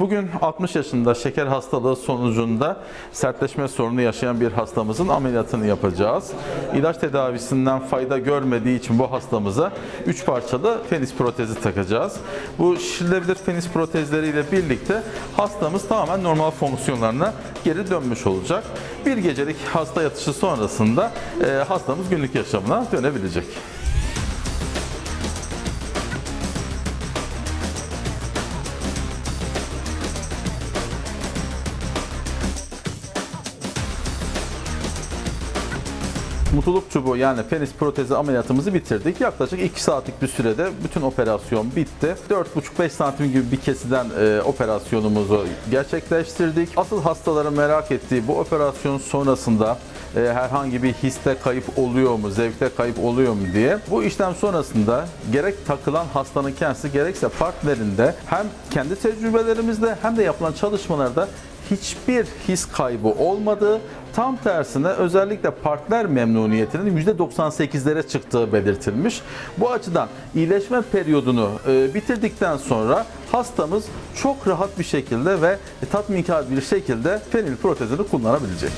Bugün 60 yaşında şeker hastalığı sonucunda sertleşme sorunu yaşayan bir hastamızın ameliyatını yapacağız. İlaç tedavisinden fayda görmediği için bu hastamıza 3 parçalı penis protezi takacağız. Bu şişirilebilir penis protezleriyle birlikte hastamız tamamen normal fonksiyonlarına geri dönmüş olacak. Bir gecelik hasta yatışı sonrasında e, hastamız günlük yaşamına dönebilecek. Mutluluk çubuğu yani penis protezi ameliyatımızı bitirdik. Yaklaşık 2 saatlik bir sürede bütün operasyon bitti. 4,5-5 santim gibi bir kesiden e, operasyonumuzu gerçekleştirdik. Asıl hastaların merak ettiği bu operasyon sonrasında e, herhangi bir histe kayıp oluyor mu, zevkte kayıp oluyor mu diye. Bu işlem sonrasında gerek takılan hastanın kendisi gerekse partnerinde hem kendi tecrübelerimizde hem de yapılan çalışmalarda hiçbir his kaybı olmadığı, tam tersine özellikle partner memnuniyetinin %98'lere çıktığı belirtilmiş. Bu açıdan iyileşme periyodunu e, bitirdikten sonra hastamız çok rahat bir şekilde ve tatminkar bir şekilde penil protezini kullanabilecek.